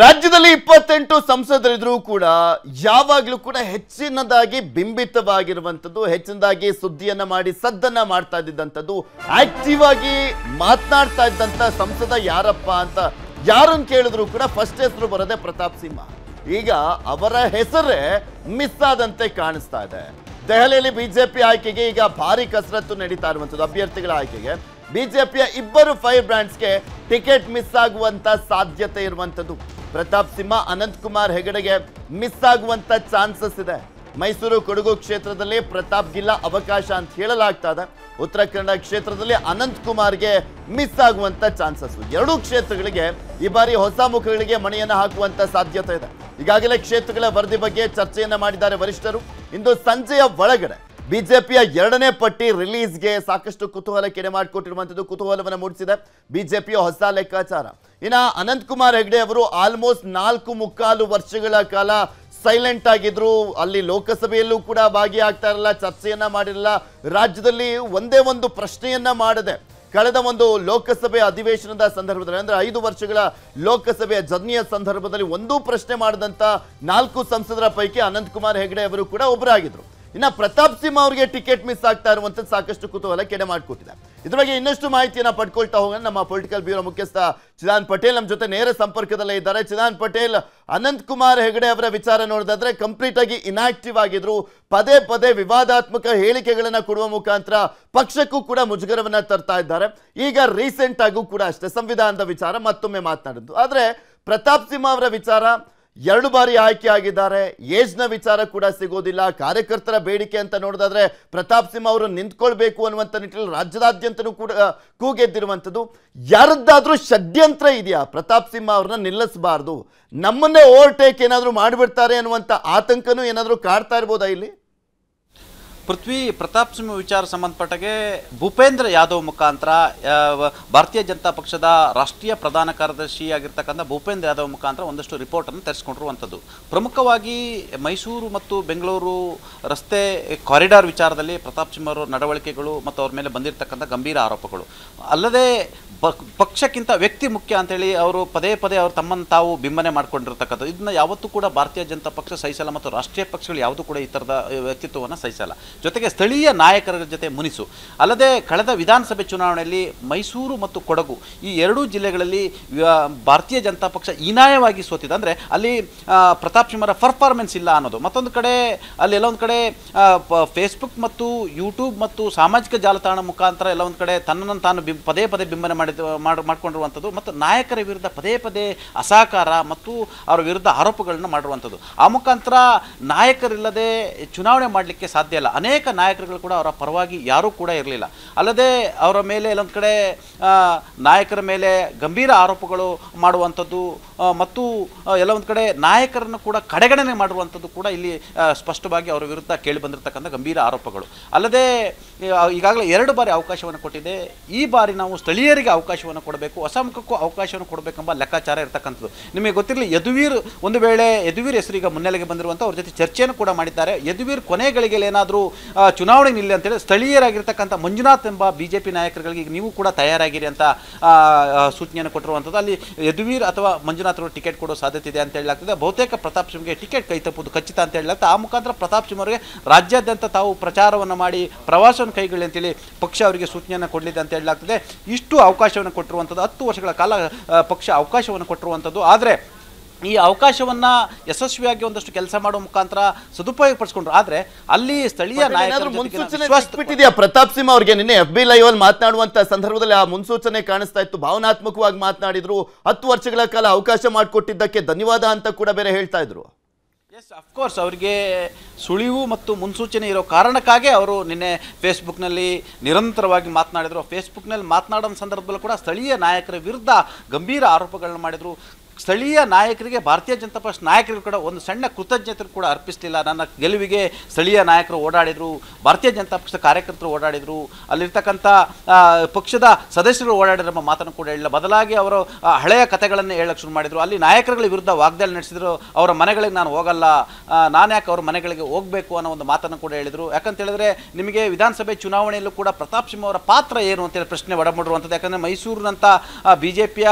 ರಾಜ್ಯದಲ್ಲಿ ಇಪ್ಪತ್ತೆಂಟು ಸಂಸದರಿದ್ರೂ ಕೂಡ ಯಾವಾಗಲೂ ಕೂಡ ಹೆಚ್ಚಿನದಾಗಿ ಬಿಂಬಿತವಾಗಿರುವಂಥದ್ದು, ಹೆಚ್ಚಿನದಾಗಿ ಸುದ್ದಿಯನ್ನ ಮಾಡಿ ಸದ್ದನ್ನ ಮಾಡ್ತಾ ಇದ್ದಿದ್ದಂಥದ್ದು ಆಕ್ಟಿವ್ ಆಗಿ ಮಾತನಾಡ್ತಾ ಇದ್ದಂಥ ಸಂಸದ ಯಾರಪ್ಪ ಅಂತ ಯಾರನ್ನು ಕೇಳಿದ್ರು ಕೂಡ ಫಸ್ಟ್ ಹೆಸರು ಬರೋದೇ ಪ್ರತಾಪ್ ಸಿಂಹ. ಈಗ ಅವರ ಹೆಸರೇ ಮಿಸ್ ಆದಂತೆ ಕಾಣಿಸ್ತಾ ಇದೆ. ದೆಹಲಿಯಲ್ಲಿ ಬಿಜೆಪಿ ಆಯ್ಕೆಗೆ ಈಗ ಭಾರಿ ಕಸರತ್ತು ನಡೀತಾ ಇರುವಂಥದ್ದು, ಅಭ್ಯರ್ಥಿಗಳ ಆಯ್ಕೆಗೆ. ಬಿಜೆಪಿಯ ಇಬ್ಬರು ಫೈರ್ ಬ್ರ್ಯಾಂಡ್ಸ್ಗೆ ಟಿಕೆಟ್ ಮಿಸ್ ಆಗುವಂತ ಸಾಧ್ಯತೆ ಇರುವಂಥದ್ದು. ಪ್ರತಾಪ್ ಸಿಂಹ, ಅನಂತ್ ಕುಮಾರ್ ಹೆಗಡೆಗೆ ಮಿಸ್ ಆಗುವಂತ ಚಾನ್ಸಸ್ ಇದೆ. ಮೈಸೂರು ಕೊಡಗು ಕ್ಷೇತ್ರದಲ್ಲಿ ಪ್ರತಾಪ್ ಗಿಲ್ಲ ಅವಕಾಶ ಅಂತ ಹೇಳಲಾಗ್ತಾ ಇದೆ ಉತ್ತರ ಕನ್ನಡ ಕ್ಷೇತ್ರದಲ್ಲಿ ಅನಂತ್ ಕುಮಾರ್ಗೆ ಮಿಸ್ ಆಗುವಂತ ಚಾನ್ಸಸ್. ಎರಡೂ ಕ್ಷೇತ್ರಗಳಿಗೆ ಈ ಬಾರಿ ಹೊಸ ಮುಖಗಳಿಗೆ ಮಣಿಯನ್ನು ಹಾಕುವಂತ ಸಾಧ್ಯತೆ ಇದೆ. ಈಗಾಗಲೇ ಕ್ಷೇತ್ರಗಳ ವರದಿ ಬಗ್ಗೆ ಚರ್ಚೆಯನ್ನ ಮಾಡಿದ್ದಾರೆ ವರಿಷ್ಠರು. ಇಂದು ಸಂಜೆಯ ಒಳಗಡೆ ಬಿಜೆಪಿಯ ಎರಡನೇ ಪಟ್ಟಿ ರಿಲೀಸ್ಗೆ ಸಾಕಷ್ಟು ಕುತೂಹಲ ಕೆಡೆ ಮಾಡಿಕೊಟ್ಟಿರುವಂಥದ್ದು ಕುತೂಹಲವನ್ನು ಮೂಡಿಸಿದೆ ಬಿಜೆಪಿಯ ಹೊಸ ಲೆಕ್ಕಾಚಾರ. ಇನ್ನು ಅನಂತಕುಮಾರ್ ಹೆಗ್ಡೆ ಅವರು ಆಲ್ಮೋಸ್ಟ್ ನಾಲ್ಕು ಮುಕ್ಕಾಲು ವರ್ಷಗಳ ಕಾಲ ಸೈಲೆಂಟ್ ಆಗಿದ್ರು. ಅಲ್ಲಿ ಲೋಕಸಭೆಯಲ್ಲೂ ಕೂಡ ಭಾಗಿಯಾಗ್ತಾ ಇರಲ್ಲ ಚರ್ಚೆಯನ್ನ ಮಾಡಿರಲಿಲ್ಲ. ರಾಜ್ಯದಲ್ಲಿ ಒಂದೇ ಒಂದು ಪ್ರಶ್ನೆಯನ್ನ ಮಾಡದೆ. ಕಳೆದ ಒಂದು ಲೋಕಸಭೆ ಅಧಿವೇಶನದ ಸಂದರ್ಭದಲ್ಲಿ ಅಂದ್ರೆ ಐದು ವರ್ಷಗಳ ಲೋಕಸಭೆಯ ಜರ್ನಿಯ ಸಂದರ್ಭದಲ್ಲಿ ಒಂದೂ ಪ್ರಶ್ನೆ ಮಾಡಿದಂತ ನಾಲ್ಕು ಸಂಸದರ ಪೈಕಿ ಅನಂತಕುಮಾರ್ ಹೆಗಡೆ ಅವರು ಕೂಡ ಒಬ್ಬರಾಗಿದ್ರು ಇನ್ನ ಪ್ರತಾಪ್ ಸಿಂಹ ಅವರಿಗೆ ಟಿಕೆಟ್ ಮಿಸ್ ಆಗ್ತಾ ಇರುವಂತದ್ದು ಸಾಕಷ್ಟು ಕುತೂಹಲ ಕೆಡೆ ಮಾಡಿಕೊಟ್ಟಿದೆ. ಇದ್ರ ಬಗ್ಗೆ ಇನ್ನಷ್ಟು ಮಾಹಿತಿಯನ್ನ ಪಡ್ಕೊಳ್ತಾ ಹೋಗೋಣ. ನಮ್ಮ ಪೊಲಿಟಿಕಲ್ ಬ್ಯೂರೋ ಮುಖ್ಯಸ್ಥ ಚಿದಾನ್ ಪಟೇಲ್ ನಮ್ಮ ಜೊತೆ ನೇರ ಸಂಪರ್ಕದಲ್ಲೇ ಇದ್ದಾರೆ. ಚಿದಾನ್ ಪಟೇಲ್, ಅನಂತ್ ಕುಮಾರ್ ಹೆಗಡೆ ಅವರ ವಿಚಾರ ನೋಡಿದ್ರೆ ಕಂಪ್ಲೀಟ್ ಆಗಿ ಇನ್ಆಕ್ಟಿವ್ ಆಗಿದ್ರು. ಪದೇ ಪದೇ ವಿವಾದಾತ್ಮಕ ಹೇಳಿಕೆಗಳನ್ನ ಕೊಡುವ ಮುಖಾಂತರ ಪಕ್ಷಕ್ಕೂ ಕೂಡ ಮುಜುಗರವನ್ನ ತರ್ತಾ ಇದ್ದಾರೆ. ಈಗ ರೀಸೆಂಟ್ ಆಗೂ ಕೂಡ ಅಷ್ಟೇ. ಸಂವಿಧಾನದ ವಿಚಾರ ಮತ್ತೊಮ್ಮೆ ಮಾತನಾಡಿದ್ದು ಆದ್ರೆ ಪ್ರತಾಪ್ ಸಿಂಹ ಅವರ ವಿಚಾರ ಎರಡು ಬಾರಿ ಆಯ್ಕೆ ಆಗಿದ್ದಾರೆ ಏಜ್ನ ವಿಚಾರ ಕೂಡ ಸಿಗೋದಿಲ್ಲ. ಕಾರ್ಯಕರ್ತರ ಬೇಡಿಕೆ ಅಂತ ನೋಡೋದಾದ್ರೆ ಪ್ರತಾಪ್ ಸಿಂಹ ಅವರು ನಿಂತ್ಕೊಳ್ಬೇಕು ಅನ್ನುವಂಥ ನಿಟ್ಟಿನಲ್ಲಿ ರಾಜ್ಯದಾದ್ಯಂತನೂ ಕೂಡ ಕೂಗೆದ್ದಿರುವಂಥದ್ದು. ಯಾರದ್ದಾದ್ರೂ ಷಡ್ಯಂತ್ರ ಇದೆಯಾ? ಪ್ರತಾಪ್ ಸಿಂಹ ಅವ್ರನ್ನ ನಿಲ್ಲಿಸಬಾರ್ದು. ನಮ್ಮನ್ನೇ ಓವರ್ಟೇಕ್ ಏನಾದರೂ ಮಾಡಿಬಿಡ್ತಾರೆ ಅನ್ನುವಂಥ ಆತಂಕನೂ ಏನಾದರೂ ಕಾಡ್ತಾ ಇರ್ಬೋದಾ ಇಲ್ಲಿ? ಪೃಥ್ವಿ ಪ್ರತಾಪ್ ಸಿಂಹ ವಿಚಾರ ಸಂಬಂಧಪಟ್ಟಗೆ ಭೂಪೇಂದ್ರ ಯಾದವ್ ಮುಖಾಂತರ ಭಾರತೀಯ ಜನತಾ ಪಕ್ಷದ ರಾಷ್ಟ್ರೀಯ ಪ್ರಧಾನ ಕಾರ್ಯದರ್ಶಿಯಾಗಿರ್ತಕ್ಕಂಥ ಭೂಪೇಂದ್ರ ಯಾದವ್ ಮುಖಾಂತರ ಒಂದಷ್ಟು ರಿಪೋರ್ಟನ್ನು ತರಿಸ್ಕೊಂಡಿರುವಂಥದ್ದು. ಪ್ರಮುಖವಾಗಿ ಮೈಸೂರು ಮತ್ತು ಬೆಂಗಳೂರು ರಸ್ತೆ ಕಾರಿಡಾರ್ ವಿಚಾರದಲ್ಲಿ ಪ್ರತಾಪ್ ಸಿಂಹ ಅವರ ನಡವಳಿಕೆಗಳು ಮತ್ತು ಅವ್ರ ಮೇಲೆ ಬಂದಿರತಕ್ಕಂಥ ಗಂಭೀರ ಆರೋಪಗಳು. ಅಲ್ಲದೆ ಪಕ್ಷಕ್ಕಿಂತ ವ್ಯಕ್ತಿ ಮುಖ್ಯ ಅಂತೇಳಿ ಅವರು ಪದೇ ಪದೇ ಅವರು ತಮ್ಮನ್ನು ತಾವು ಬಿಂಬನೆ ಮಾಡ್ಕೊಂಡಿರ್ತಕ್ಕಂಥದ್ದು. ಇದನ್ನ ಯಾವತ್ತೂ ಕೂಡ ಭಾರತೀಯ ಜನತಾ ಪಕ್ಷ ಸಹಿಸಲ್ಲ ಮತ್ತು ರಾಷ್ಟ್ರೀಯ ಪಕ್ಷಗಳು ಯಾವುದು ಕೂಡ ಈ ಥರದ ವ್ಯಕ್ತಿತ್ವವನ್ನು ಸಹಿಸಲ್ಲ. ಜೊತೆಗೆ ಸ್ಥಳೀಯ ನಾಯಕರ ಜೊತೆ ಮುನಿಸು. ಅಲ್ಲದೆ ಕಳೆದ ವಿಧಾನಸಭೆ ಚುನಾವಣೆಯಲ್ಲಿ ಮೈಸೂರು ಮತ್ತು ಕೊಡಗು ಈ ಎರಡೂ ಜಿಲ್ಲೆಗಳಲ್ಲಿ ಭಾರತೀಯ ಜನತಾ ಪಕ್ಷ ಹೀನಾಯವಾಗಿ ಸೋತಿದೆ. ಅಂದರೆ ಅಲ್ಲಿ ಪ್ರತಾಪ್ ಸಿಂಹರ ಪರ್ಫಾರ್ಮೆನ್ಸ್ ಇಲ್ಲ ಅನ್ನೋದು. ಮತ್ತೊಂದು ಕಡೆ ಅಲ್ಲಿ ಎಲ್ಲೊಂದು ಕಡೆ ಫೇಸ್ಬುಕ್ ಮತ್ತು ಯೂಟ್ಯೂಬ್ ಮತ್ತು ಸಾಮಾಜಿಕ ಜಾಲತಾಣ ಮುಖಾಂತರ ಎಲ್ಲ ಒಂದು ಕಡೆ ತನ್ನನ್ನು ತಾನು ಬಿ, ಪದೇ ಪದೇ ಬಿಂಬನೆ ಮಾಡಿದ ಮಾಡ್, ಮಾಡಿಕೊಂಡಿರುವಂಥದ್ದು ಮತ್ತು ನಾಯಕರ ವಿರುದ್ಧ ಪದೇ ಪದೇ ಅಸಹಕಾರ ಮತ್ತು ಅವರ ವಿರುದ್ಧ ಆರೋಪಗಳನ್ನು ಮಾಡಿರುವಂಥದ್ದು. ಆ ಮುಖಾಂತರ ನಾಯಕರಿಲ್ಲದೆ ಚುನಾವಣೆ ಮಾಡಲಿಕ್ಕೆ ಸಾಧ್ಯ ಇಲ್ಲ. ಅನೇಕ ನಾಯಕರುಗಳು ಕೂಡ ಅವರ ಪರವಾಗಿ ಯಾರೂ ಕೂಡ ಇರಲಿಲ್ಲ. ಅಲ್ಲದೆ ಅವರ ಮೇಲೆ ಎಲ್ಲೊಂದು ಕಡೆ ನಾಯಕರ ಮೇಲೆ ಗಂಭೀರ ಆರೋಪಗಳು ಮಾಡುವಂಥದ್ದು ಮತ್ತು ಎಲ್ಲೊಂದು ಕಡೆ ನಾಯಕರನ್ನು ಕೂಡ ಕಡೆಗಣನೆ ಮಾಡುವಂಥದ್ದು ಕೂಡ ಇಲ್ಲಿ ಸ್ಪಷ್ಟವಾಗಿ ಅವರ ವಿರುದ್ಧ ಕೇಳಿ ಬಂದಿರತಕ್ಕಂಥ ಗಂಭೀರ ಆರೋಪಗಳು. ಅಲ್ಲದೆ ಈಗಾಗಲೇ ಎರಡು ಬಾರಿ ಅವಕಾಶವನ್ನು ಕೊಟ್ಟಿದೆ. ಈ ಬಾರಿ ನಾವು ಸ್ಥಳೀಯರಿಗೆ ಅವಕಾಶವನ್ನು ಕೊಡಬೇಕು, ಹೊಸ ಮುಖಕ್ಕೂ ಅವಕಾಶವನ್ನು ಕೊಡಬೇಕೆಂಬ ಲೆಕ್ಕಾಚಾರ ಇರತಕ್ಕಂಥದ್ದು. ನಿಮಗೆ ಗೊತ್ತಿರಲಿ, ಯದುವೀರ್ ಒಂದು ವೇಳೆ ಯದುವೀರ್ ಹೆಸರು ಈಗ ಮುನ್ನೆಲೆಗೆ ಬಂದಿರುವಂಥ ಅವ್ರ ಜೊತೆ ಚರ್ಚೆಯನ್ನು ಕೂಡ ಮಾಡಿದ್ದಾರೆ. ಯದುವೀರ್ ಕೊನೆ ಗಳಿಗೆಯಲ್ಲಿ ಏನಾದರೂ ಚುನಾವಣೆ ನಿಲ್ಲಿ ಅಂತೇಳಿ ಸ್ಥಳೀಯರಾಗಿರ್ತಕ್ಕಂಥ ಮಂಜುನಾಥ್ ಎಂಬ ಬಿ ಜೆ ಪಿ ನಾಯಕರುಗಳಿಗೆ ನೀವು ಕೂಡ ತಯಾರಾಗಿರಿ ಅಂತ ಸೂಚನೆಯನ್ನು ಕೊಟ್ಟಿರುವಂಥದ್ದು. ಅಲ್ಲಿ ಯದುವೀರ್ ಅಥವಾ ಮಂಜುನಾಥ್ ಅವರು ಟಿಕೆಟ್ ಕೊಡೋ ಸಾಧ್ಯತೆ ಇದೆ ಅಂತ ಹೇಳಲಾಗ್ತದೆ. ಬಹುತೇಕ ಪ್ರತಾಪ್ ಸಿಂಹಗೆ ಟಿಕೆಟ್ ಕೈ ತಪ್ಪುದು ಖಚಿತ ಅಂತ ಹೇಳಲಾಗ್ತದೆ. ಆ ಮುಖಾಂತರ ಪ್ರತಾಪ್ ಸಿಂಹ ಅವರಿಗೆ ರಾಜ್ಯಾದ್ಯಂತ ತಾವು ಪ್ರಚಾರವನ್ನು ಮಾಡಿ ಪ್ರವಾಸವನ್ನು ಕೈಗೊಳ್ಳಿ ಅಂತೇಳಿ ಪಕ್ಷ ಅವರಿಗೆ ಸೂಚನೆಯನ್ನು ಕೊಡಲಿದೆ ಅಂತ ಹೇಳಲಾಗ್ತದೆ. ಇಷ್ಟು ಅವಕಾಶವನ್ನು ಕೊಟ್ಟಿರುವಂಥದ್ದು ಹತ್ತು ವರ್ಷಗಳ ಕಾಲ ಪಕ್ಷ ಅವಕಾಶವನ್ನು ಕೊಟ್ಟಿರುವಂಥದ್ದು ಆದರೆ ಈ ಅವಕಾಶವನ್ನು ಯಶಸ್ವಿಯಾಗಿ ಒಂದಷ್ಟು ಕೆಲಸ ಮಾಡುವ ಮುಖಾಂತರ ಸದುಪಯೋಗ ಪಡಿಸ್ಕೊಂಡ್ರು ಆದರೆ ಅಲ್ಲಿ ಸ್ಥಳೀಯ ನಾಯಕರು ಪ್ರತಾಪ್ ಸಿಂಹ ಅವರಿಗೆ ನಿನ್ನೆ ಎಫ್ ಬಿ ಲೈವ್ ಅಲ್ಲಿ ಮಾತನಾಡುವಂತ ಸಂದರ್ಭದಲ್ಲಿ ಆ ಮುನ್ಸೂಚನೆ ಕಾಣಿಸ್ತಾ ಇತ್ತು. ಭಾವನಾತ್ಮಕವಾಗಿ ಮಾತನಾಡಿದ್ರು. ಹತ್ತು ವರ್ಷಗಳ ಕಾಲ ಅವಕಾಶ ಮಾಡಿಕೊಟ್ಟಿದ್ದಕ್ಕೆ ಧನ್ಯವಾದ ಅಂತ ಕೂಡ ಬೇರೆ ಹೇಳ್ತಾ ಇದ್ರು. ಎಸ್ ಅಫ್ಕೋರ್ಸ್ ಅವರಿಗೆ ಸುಳಿವು ಮತ್ತು ಮುನ್ಸೂಚನೆ ಇರೋ ಕಾರಣಕ್ಕಾಗಿ ಅವರು ನಿನ್ನೆ ಫೇಸ್ಬುಕ್ನಲ್ಲಿ ನಿರಂತರವಾಗಿ ಮಾತನಾಡಿದರು. ಫೇಸ್ಬುಕ್ನಲ್ಲಿ ಮಾತನಾಡೋ ಸಂದರ್ಭದಲ್ಲೂ ಕೂಡ ಸ್ಥಳೀಯ ನಾಯಕರ ವಿರುದ್ಧ ಗಂಭೀರ ಆರೋಪಗಳನ್ನು ಮಾಡಿದರು. ಸ್ಥಳೀಯ ನಾಯಕರಿಗೆ ಭಾರತೀಯ ಜನತಾ ಪಕ್ಷ ನಾಯಕರು ಕೂಡ ಒಂದು ಸಣ್ಣ ಕೃತಜ್ಞತೆ ಕೂಡ ಅರ್ಪಿಸಲಿಲ್ಲ. ನನ್ನ ಗೆಲುವಿಗೆ ಸ್ಥಳೀಯ ನಾಯಕರು ಓಡಾಡಿದರು ಭಾರತೀಯ ಜನತಾ ಪಕ್ಷದ ಕಾರ್ಯಕರ್ತರು ಓಡಾಡಿದರು ಅಲ್ಲಿರ್ತಕ್ಕಂಥ ಪಕ್ಷದ ಸದಸ್ಯರು ಓಡಾಡಿದ್ರು ಎಂಬ ಮಾತನ್ನು ಕೂಡ ಹೇಳಿಲ್ಲ ಬದಲಾಗಿ ಅವರು ಹಳೆಯ ಕಥೆಗಳನ್ನು ಹೇಳಕ್ಕೆ ಶುರು ಮಾಡಿದರು. ಅಲ್ಲಿ ನಾಯಕರುಗಳ ವಿರುದ್ಧ ವಾಗ್ದಾಳಿ ನಡೆಸಿದ್ರು. ಅವರ ಮನೆಗಳಿಗೆ ನಾನು ಹೋಗಲ್ಲ ನಾನು ಯಾಕೆ ಅವ್ರ ಮನೆಗಳಿಗೆ ಹೋಗಬೇಕು ಅನ್ನೋ ಒಂದು ಮಾತನ್ನು ಕೂಡ ಹೇಳಿದರು. ಯಾಕಂತ ಹೇಳಿದ್ರೆ ನಿಮಗೆ ವಿಧಾನಸಭೆ ಚುನಾವಣೆಯಲ್ಲೂ ಕೂಡ ಪ್ರತಾಪ್ ಸಿಂಹ ಅವರ ಪಾತ್ರ ಏನು ಅಂತೇಳಿ ಪ್ರಶ್ನೆ ಒಡಮೂಡಿರುವಂಥದ್ದು ಯಾಕಂದರೆ ಮೈಸೂರಿನಂಥ ಬಿ ಜೆ ಪಿಯ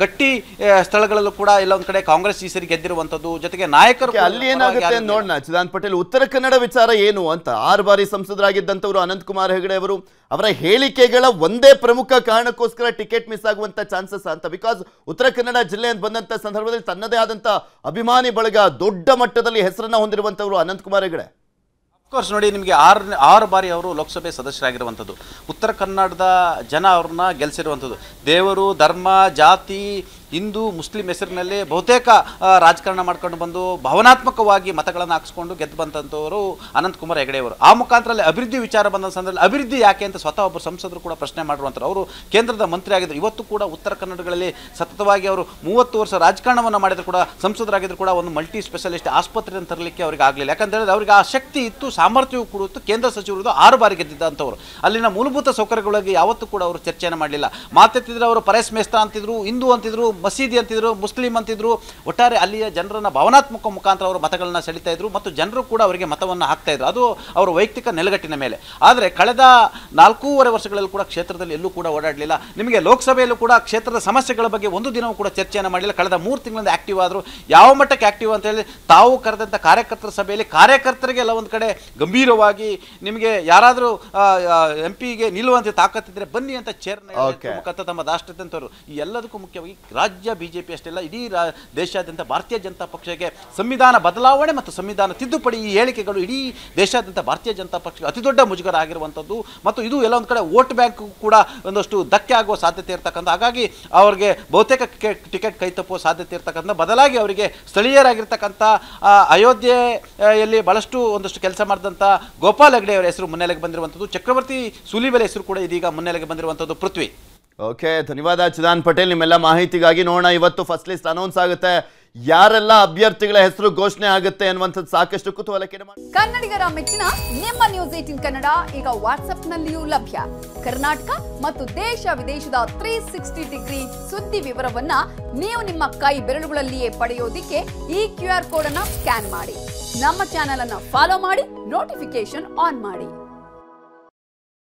ಗಟ್ಟಿ ಆ, ಸ್ಥಳಗಳಲ್ಲಿ ಕ್ಷೇತ್ರಗಳಲ್ಲೂ ಕೂಡ ಎಲ್ಲೊಂದ್ ಕಡೆ ಕಾಂಗ್ರೆಸ್ ಈ ಸರಿ ಗೆದ್ದಿರುವಂತದ್ದು ಜೊತೆಗೆ ನಾಯಕರು ಅಲ್ಲಿ ಏನಾಗುತ್ತೆ ನೋಡೋಣ ಚಿದಾನ್ ಪಟೇಲ್ ಉತ್ತರ ಕನ್ನಡ ವಿಚಾರ ಏನು ಅಂತ. ಆರು ಬಾರಿ ಸಂಸದರಾಗಿದ್ದಂಥವ್ರು ಅನಂತ್ ಕುಮಾರ್ ಹೆಗಡೆ ಅವರು ಅವರ ಹೇಳಿಕೆಗಳ ಒಂದೇ ಪ್ರಮುಖ ಕಾರಣಕ್ಕೋಸ್ಕರ ಟಿಕೆಟ್ ಮಿಸ್ ಆಗುವಂತ ಚಾನ್ಸಸ್ ಅಂತ. ಬಿಕಾಸ್ ಉತ್ತರ ಕನ್ನಡ ಜಿಲ್ಲೆ ಅಂತ ಬಂದಂತ ಸಂದರ್ಭದಲ್ಲಿ ತನ್ನದೇ ಆದಂತ ಅಭಿಮಾನಿ ಬಳಗ ದೊಡ್ಡ ಮಟ್ಟದಲ್ಲಿ ಹೆಸರನ್ನ ಹೊಂದಿರುವಂತವರು ಅನಂತ್ ಕುಮಾರ್ ಹೆಗಡೆ ಕೋರ್ಸ್ ನೋಡಿ ನಿಮಗೆ ಆರು ಆರು ಬಾರಿ ಅವರು ಲೋಕಸಭೆ ಸದಸ್ಯರಾಗಿರುವಂಥದ್ದು. ಉತ್ತರ ಕನ್ನಡದ ಜನ ಅವ್ರನ್ನ ಗೆಲ್ಲಿಸಿರುವಂಥದ್ದು ದೇವರು ಧರ್ಮ ಜಾತಿ ಹಿಂದೂ ಮುಸ್ಲಿಂ ಹೆಸರಿನಲ್ಲಿ ಬಹುತೇಕ ರಾಜಕಾರಣ ಮಾಡ್ಕೊಂಡು ಬಂದು ಭಾವನಾತ್ಮಕವಾಗಿ ಮತಗಳನ್ನು ಹಾಕಿಸ್ಕೊಂಡು ಗೆದ್ದು ಬಂದಂಥವರು ಅನಂತಕುಮಾರ್ ಹೆಗಡೆಯವರು ಆ ಮುಖಾಂತರ ಅಭಿವೃದ್ಧಿ ವಿಚಾರ ಬಂದ ಸಂದರ್ಭದಲ್ಲಿ ಅಭಿವೃದ್ಧಿ ಯಾಕೆ ಅಂತ ಸ್ವತಃ ಒಬ್ಬರು ಸಂಸದರು ಕೂಡ ಪ್ರಶ್ನೆ ಮಾಡಿರುವಂಥರು ಅವರು ಕೇಂದ್ರದ ಮಂತ್ರಿ ಆಗಿದ್ದರು ಇವತ್ತು ಕೂಡ ಉತ್ತರ ಕನ್ನಡಗಳಲ್ಲಿ ಸತತವಾಗಿ ಅವರು ಮೂವತ್ತು ವರ್ಷ ರಾಜಕಾರಣವನ್ನು ಮಾಡಿದ್ರು ಕೂಡ ಸಂಸದರಾಗಿದ್ದರು ಕೂಡ ಒಂದು ಮಲ್ಟಿ ಸ್ಪೆಷಲಿಸ್ಟ್ ಆಸ್ಪತ್ರೆಯನ್ನು ತರಲಿಕ್ಕೆ ಅವರಿಗೆ ಆಗಲಿಲ್ಲ. ಯಾಕಂತೇಳಿದ್ರೆ ಅವರಿಗೆ ಆ ಶಕ್ತಿ ಇತ್ತು, ಸಾಮರ್ಥ್ಯವೂ ಕೂಡ ಇತ್ತು, ಕೇಂದ್ರ ಸಚಿವರು ಆರು ಬಾರಿ ಗೆದ್ದಿದ್ದಂಥವ್ರು. ಅಲ್ಲಿನ ಮೂಲಭೂತ ಸೌಕರ್ಯಗಳಿಗೆ ಯಾವತ್ತೂ ಕೂಡ ಅವರು ಚರ್ಚೆಯನ್ನು ಮಾಡಲಿಲ್ಲ. ಮಾತೆತ್ತಿದ್ರೆ ಅವರು ಪರೇಶ್ ಮೇಸ್ತಾ ಅಂತಿದ್ರು, ಹಿಂದೂ ಅಂತಿದ್ರು ಮಸೀದಿ ಅಂತಿದ್ರು ಮುಸ್ಲಿಂ ಅಂತಿದ್ರು ಒಟ್ಟಾರೆ ಅಲ್ಲಿಯ ಜನರನ್ನ ಭಾವನಾತ್ಮಕ ಮುಖಾಂತರ ಅವರು ಮತಗಳನ್ನ ಸೆಳಿತಾ ಇದ್ರು ಮತ್ತು ಜನರು ಕೂಡ ಅವರಿಗೆ ಮತವನ್ನು ಹಾಕ್ತಾ ಇದ್ರು. ಅದು ಅವರ ವೈಯಕ್ತಿಕ ನೆಲೆಗಟ್ಟಿನ ಮೇಲೆ. ಆದರೆ ಕಳೆದ ನಾಲ್ಕೂವರೆ ವರ್ಷಗಳಲ್ಲಿ ಕೂಡ ಕ್ಷೇತ್ರದಲ್ಲಿ ಎಲ್ಲೂ ಕೂಡ ಓಡಾಡಲಿಲ್ಲ. ನಿಮಗೆ ಲೋಕಸಭೆಯಲ್ಲೂ ಕೂಡ ಕ್ಷೇತ್ರದ ಸಮಸ್ಯೆಗಳ ಬಗ್ಗೆ ಒಂದು ದಿನವೂ ಕೂಡ ಚರ್ಚೆಯನ್ನು ಮಾಡಿಲ್ಲ ಕಳೆದ ಮೂರು ತಿಂಗಳಿಂದ ಆಕ್ಟಿವ್ ಆದರು. ಯಾವ ಮಟ್ಟಕ್ಕೆ ಆಕ್ಟಿವ್ ಅಂತ ಹೇಳಿ ತಾವು ಕರೆದಂಥ ಕಾರ್ಯಕರ್ತರ ಸಭೆಯಲ್ಲಿ ಕಾರ್ಯಕರ್ತರಿಗೆ ಎಲ್ಲ ಒಂದು ಕಡೆ ಗಂಭೀರವಾಗಿ ನಿಮಗೆ ಯಾರಾದರೂ ಎಂ ಪಿಗೆ ನಿಲ್ಲುವಂತೆ ತಾಕತ್ತಿದ್ರೆ ಬನ್ನಿ ಅಂತ ಚೇರ್ನ. ಮುಖಾಂತರ ತಮ್ಮ ರಾಷ್ಟ್ರದಂತವರು ಈ ಎಲ್ಲದಕ್ಕೂ ಮುಖ್ಯವಾಗಿ ರಾಜ್ಯ ಬಿಜೆಪಿ ಅಷ್ಟೆಲ್ಲ ಇಡೀ ರಾ- ದೇಶಾದ್ಯಂತ ಭಾರತೀಯ ಜನತಾ ಪಕ್ಷಕ್ಕೆ ಸಂವಿಧಾನ ಬದಲಾವಣೆ ಮತ್ತು ಸಂವಿಧಾನ ತಿದ್ದುಪಡಿ ಈ ಹೇಳಿಕೆಗಳು ಇಡೀ ದೇಶಾದ್ಯಂತ ಭಾರತೀಯ ಜನತಾ ಪಕ್ಷಕ್ಕೆ ಅತಿ ದೊಡ್ಡ ಮುಜುಗರ ಆಗಿರುವಂಥದ್ದು. ಮತ್ತು ಇದು ಎಲ್ಲ ಒಂದು ಕಡೆ ವೋಟ್ ಬ್ಯಾಂಕ್ ಕೂಡ ಒಂದಷ್ಟು ಧಕ್ಕೆ ಆಗುವ ಸಾಧ್ಯತೆ ಇರ್ತಕ್ಕಂಥ ಹಾಗಾಗಿ ಅವರಿಗೆ ಬಹುತೇಕ ಟಿಕೆಟ್ ಕೈ ತಪ್ಪುವ ಸಾಧ್ಯತೆ ಇರ್ತಕ್ಕಂಥ ಬದಲಾಗಿ ಅವರಿಗೆ ಸ್ಥಳೀಯರಾಗಿರ್ತಕ್ಕಂಥ ಅಯೋಧ್ಯೆಯಲ್ಲಿ ಬಹಳಷ್ಟು ಒಂದಷ್ಟು ಕೆಲಸ ಮಾಡಿದಂಥ ಗೋಪಾಲ್ ಹೆಗ್ಡೆ ಅವರ ಹೆಸರು ಮುನ್ನೆಲೆಗೆ ಬಂದಿರುವಂಥದ್ದು. ಚಕ್ರವರ್ತಿ ಸೂಲಿಬೆಲೆ ಹೆಸರು ಕೂಡ ಇದೀಗ ಮುನ್ನೆಲೆಗೆ ಬಂದಿರುವಂಥದ್ದು ಪೃಥ್ವಿ. ಓಕೆ ಧನ್ಯವಾದ, ಚಿದಾನ್ ಪಟೇಲ್. ನಿಮ್ಮೆಲ್ಲ ಮಾಹಿತಿಗಾಗಿ ನೋಡೋಣ. ಇವತ್ತು ಫಸ್ಟ್ ಲಿಸ್ಟ್ ಅನೌನ್ಸ್ ಆಗುತ್ತೆ. ಯಾರೆಲ್ಲ ಅಭ್ಯರ್ಥಿಗಳ ಹೆಸರು ಘೋಷಣೆ ಆಗುತ್ತೆ ಅನ್ನುವಂಥದ್ದು ಸಾಕಷ್ಟು ಕುತೂಹಲಕ್ಕೆ ಕನ್ನಡಿಗರ ಮೆಚ್ಚಿನ ನಿಮ್ಮ ನ್ಯೂಸ್ ಏಟಿನ್ ಕನ್ನಡ ಈಗ ವಾಟ್ಸ್ಆಪ್ನಲ್ಲಿಯೂ ಲಭ್ಯ. ಕರ್ನಾಟಕ ಮತ್ತು ದೇಶ ವಿದೇಶದ ತ್ರೀ ಸಿಕ್ಸ್ಟಿ ಡಿಗ್ರಿ ಸುದ್ದಿ ವಿವರವನ್ನ ನೀವು ನಿಮ್ಮ ಕೈ ಬೆರಳುಗಳಲ್ಲಿಯೇ ಪಡೆಯೋದಿಕ್ಕೆ ಈ ಕ್ಯೂ ಆರ್ ಕೋಡ್ ಅನ್ನ ಸ್ಕ್ಯಾನ್ ಮಾಡಿ. ನಮ್ಮ ಚಾನೆಲ್ ಅನ್ನ ಫಾಲೋ ಮಾಡಿ ನೋಟಿಫಿಕೇಶನ್ ಆನ್ ಮಾಡಿ.